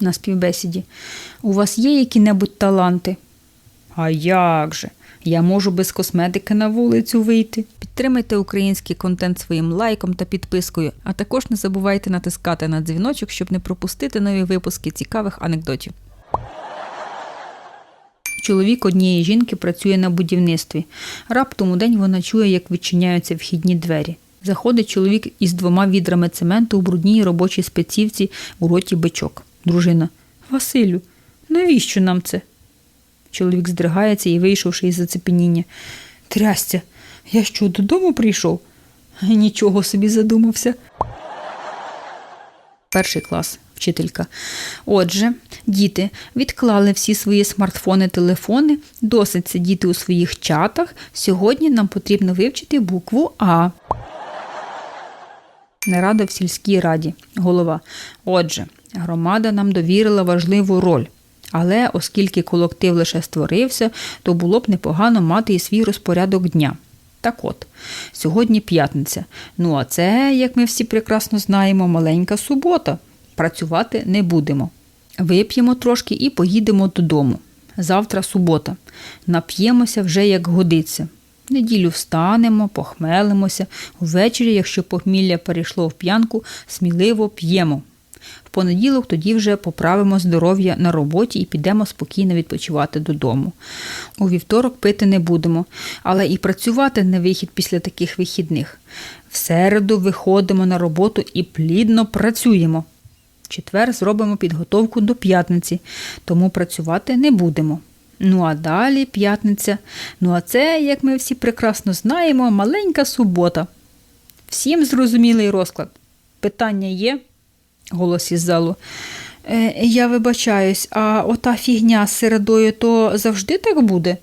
на співбесіді. У вас є які-небудь таланти? А як же? Я можу без косметики на вулицю вийти. Підтримайте український контент своїм лайком та підпискою, а також не забувайте натискати на дзвіночок, щоб не пропустити нові випуски цікавих анекдотів. Чоловік однієї жінки працює на будівництві. Раптом у день вона чує, як відчиняються вхідні двері. Заходить чоловік із двома відрами цементу у брудній робочій спецівці у роті бичок. Дружина. Василю, навіщо нам це? Чоловік здригається і, вийшовши із зацепеніння. Трястя, я що, додому прийшов? Нічого собі задумався. Перший клас, вчителька. Отже, діти відклали всі свої смартфони, телефони, досить сидіти у своїх чатах. Сьогодні нам потрібно вивчити букву А. Нарада в сільській раді. Голова. Отже, громада нам довірила важливу роль. Але оскільки колектив лише створився, то було б непогано мати і свій розпорядок дня. Так от, сьогодні п'ятниця. Ну а це, як ми всі прекрасно знаємо, маленька субота. Працювати не будемо. Вип'ємо трошки і поїдемо додому. Завтра субота. Нап'ємося вже як годиться. Неділю встанемо, похмелимося. Ввечері, якщо похмілля перейшло в п'янку, сміливо п'ємо. Понеділок тоді вже поправимо здоров'я на роботі і підемо спокійно відпочивати додому. У вівторок пити не будемо, але і працювати не вихід після таких вихідних. В середу виходимо на роботу і плідно працюємо. В четвер зробимо підготовку до п'ятниці, тому працювати не будемо. Ну а далі п'ятниця. Ну а це, як ми всі прекрасно знаємо, маленька субота. Всім зрозумілий розклад. Питання є? Голос із залу. Е, я вибачаюсь, а ота фігня з середою то завжди так буде?